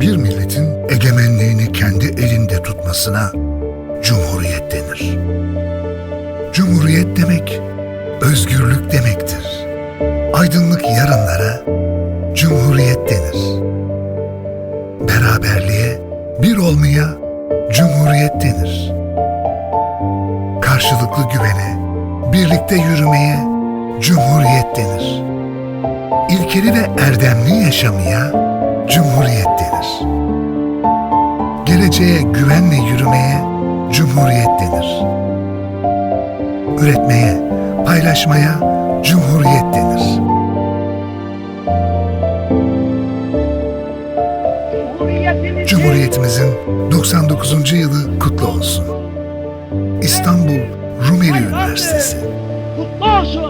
bir milletin egemenliğini kendi elinde tutmasına cumhuriyet denir. Cumhuriyet demek özgürlük demektir. Aydınlık yarınlara cumhuriyet denir. Beraberliğe, bir olmaya cumhuriyet denir. Karşılıklı güvene, birlikte yürümeye cumhuriyet denir. İlkeli ve erdemli yaşamaya cumhuriyet Geleceğe güvenle yürümeye Cumhuriyet denir. Üretmeye, paylaşmaya Cumhuriyet denir. Cumhuriyetimizin 99. yılı kutlu olsun. İstanbul Rumeli Üniversitesi Kutlu olsun.